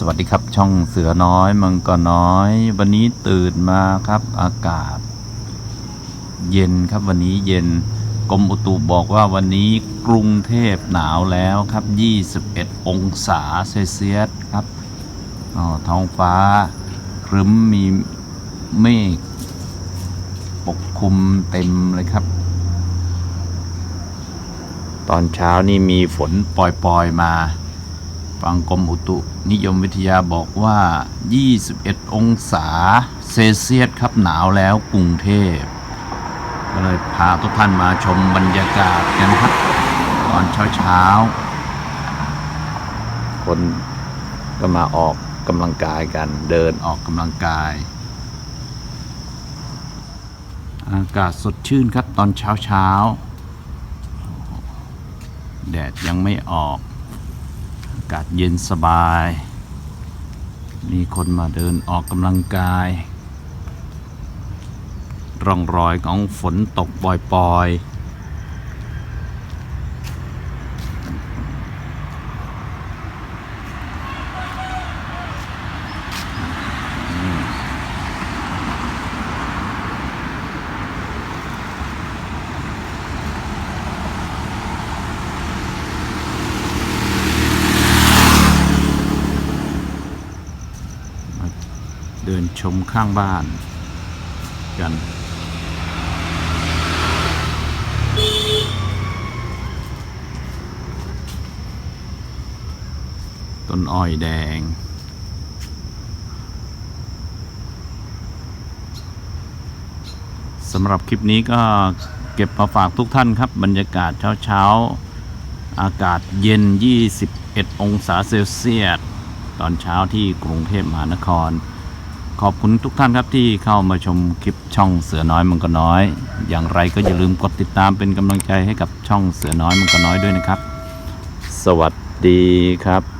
สวัสดีครับช่องเสือน้อยมังกรน้อย วันนี้ตื่นมาครับอากาศ เย็นครับวันนี้เย็นกรมอุตุบอกว่าวันนี้กรุงเทพหนาวแล้วครับ 21 องศาเซลเซียสครับอ๋อท้องฟ้าครึ้มมีเมฆปกคลุมเต็มเลยครับ ตอนเช้านี่มีฝนปล่อยๆมา ฟังกรมอุตุนิยมวิทยาบอกว่า 21 องศาเซลเซียสครับหนาวแล้วกรุงเทพก็เลยพาทุกท่านมาชมบรรยากาศกันครับตอนเช้าๆ คนก็มาออกกำลังกายกันเดินออกกำลังกาย อากาศสดชื่นครับตอนเช้าๆ แดดยังไม่ออกอากาศเย็นสบาย มีคนมาเดินออกกำลังกาย ร่องรอยของฝนตกปล่อยๆ เดินชมข้างบ้านกันต้นอ้อยแดง สำหรับคลิปนี้ก็เก็บมาฝากทุกท่านครับบรรยากาศเช้าๆ อากาศเย็น 21 องศาเซลเซียส ตอนเช้าที่กรุงเทพมหานคร ขอบคุณทุกท่านครับที่เข้ามาชมคลิปช่องเสือน้อยมังกรน้อย อย่างไรก็อย่าลืมกดติดตามเป็นกำลังใจให้กับช่องเสือน้อยมังกรน้อยด้วยนะครับ สวัสดีครับ